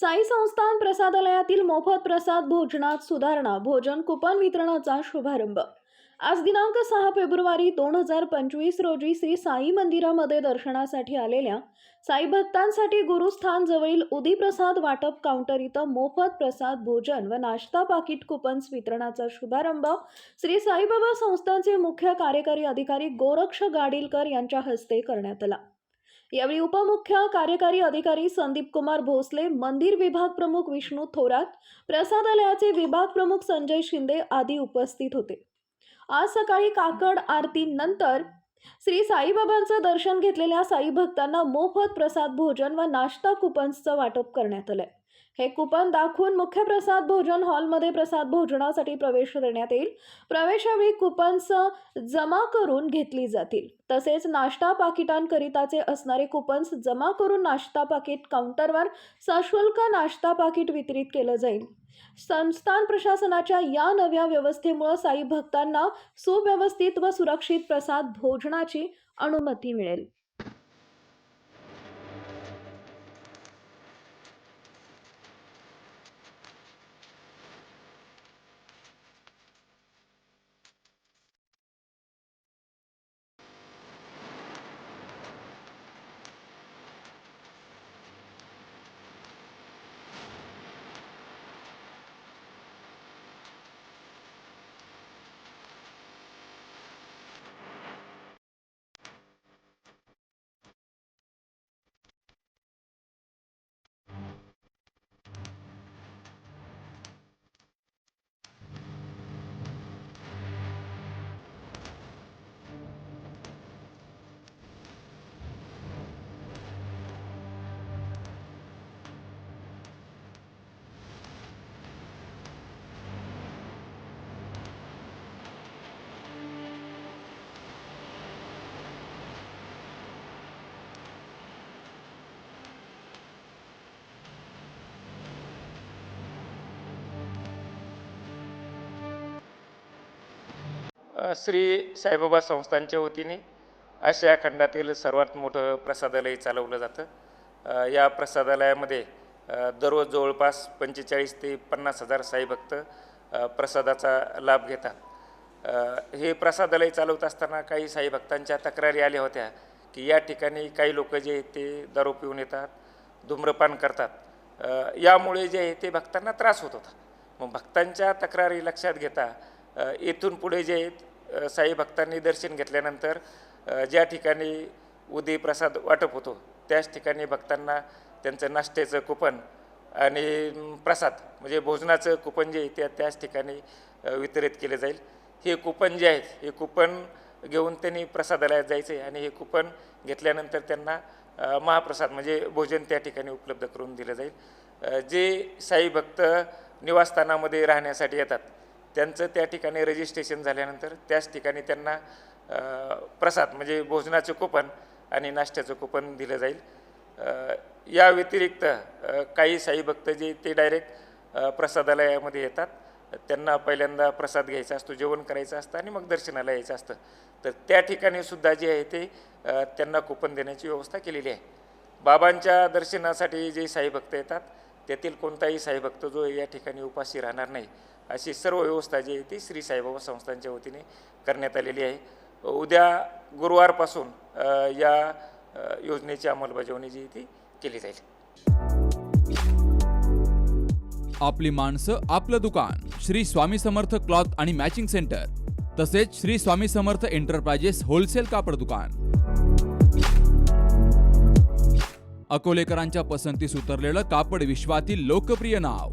साई संस्थान प्रसादालयातील मोफत प्रसाद भोजनात सुधारणा भोजन कुपन वितरणाचा शुभारंभ. आज दिनांक सहा फेब्रुवारी दोन हजार पंचवीस रोजी श्री साई मंदिरामध्ये दर्शनासाठी आलेल्या साई भक्तांसाठी गुरुस्थान जवळील उदी प्रसाद वाटप काउंटर इथं मोफत प्रसाद भोजन व नाश्ता पाकिट कुपन्स वितरणाचा शुभारंभ श्री साईबाबा संस्थांचे मुख्य कार्यकारी अधिकारी गोरक्ष गाडीलकर यांच्या हस्ते करण्यात आला. यावेळी उपमुख्य कार्यकारी अधिकारी संदीप कुमार भोसले मंदिर विभाग प्रमुख विष्णू थोरात प्रसादालयाचे विभाग प्रमुख संजय शिंदे आदी उपस्थित होते. आज सकाळी काकड आरतीनंतर श्री साईबाबांचं दर्शन घेतलेल्या साई भक्तांना मोफत प्रसाद भोजन व नाश्ता कुपन्सचं वाटप करण्यात आलंय. हे कुपन दाखवून मुख्य प्रसाद भोजन हॉलमध्ये प्रसाद भोजनासाठी प्रवेश देण्यात येईल. प्रवेशावेळी कुपन्स जमा करून घेतली जातील. तसेच नाश्ता पाकिटांकरिताचे असणारे कुपन्स जमा करून नाश्ता पाकिट काउंटरवर सशुल्क नाश्ता पाकिट वितरित केलं जाईल. संस्थान प्रशासनाच्या या नव्या व्यवस्थेमुळे साई भक्तांना सुव्यवस्थित व सुरक्षित प्रसाद भोजनाची अनुमती मिळेल. श्री साईबाबा संस्थांच्या वतीने आशिया खंडातील सर्वात मोठं प्रसादालय चालवलं जातं. या प्रसादालयामध्ये दररोज जवळपास पंचेचाळीस ते पन्नास हजार साईभक्त प्रसादाचा लाभ घेतात. हे प्रसादालय चालवत असताना काही साईभक्तांच्या तक्रारी आल्या होत्या की या ठिकाणी काही लोक जे आहेत ते दारू पिऊन येतात धूम्रपान करतात. यामुळे जे आहे ते भक्तांना त्रास होत होता. मग भक्तांच्या तक्रारी लक्षात घेता येथून पुढे जे आहेत साई भक्तांनी दर्शन घेतल्यानंतर ज्या ठिकाणी उदय प्रसाद वाटप होतो त्याच ठिकाणी भक्तांना त्यांचं नाश्त्याचं कुपन आणि प्रसाद म्हणजे भोजनाचं कुपन जे आहे त्या त्याच ठिकाणी वितरित केले जाईल. हे कुपन जे आहेत हे कुपन घेऊन त्यांनी प्रसादालयात जायचं आहे आणि हे कुपन घेतल्यानंतर त्यांना महाप्रसाद म्हणजे भोजन त्या ठिकाणी उपलब्ध करून दिलं जाईल. जे साई भक्त निवासस्थानामध्ये राहण्यासाठी येतात त्यांचं त्या ठिकाणी रजिस्ट्रेशन झाल्यानंतर त्याच ठिकाणी त्यांना प्रसाद म्हणजे भोजनाचं कुपन आणि नाश्त्याचं कुपन दिलं जाईल. या व्यतिरिक्त काही साई भक्त जे ते डायरेक्ट प्रसादालयामध्ये येतात. त्यांना पहिल्यांदा प्रसाद घ्यायचा असतो जेवण करायचं असतं आणि मग दर्शनाला यायचं असतं. तर त्या ठिकाणी सुद्धा जे आहे ते त्यांना कुपन देण्याची व्यवस्था केलेली आहे. बाबांच्या दर्शनासाठी जे साई भक्त येतात त्यातील कोणताही साई भक्त जो या ठिकाणी उपाशी राहणार नाही. अशी सर्व व्यवस्था जी आहे ती श्री साईबाबा संस्थांच्या वतीने करण्यात आलेली आहे. उद्या गुरुवारपासून या योजनेची अंमलबजावणी जी ती केली जाईल. आपली माणसं आपलं दुकान श्री स्वामी समर्थ क्लॉथ आणि मॅचिंग सेंटर तसेच श्री स्वामी समर्थ एंटरप्राइजेस होलसेल कापड दुकान. अकोलेकरांच्या पसंतीस उतरलेलं कापड विश्वातील लोकप्रिय नाव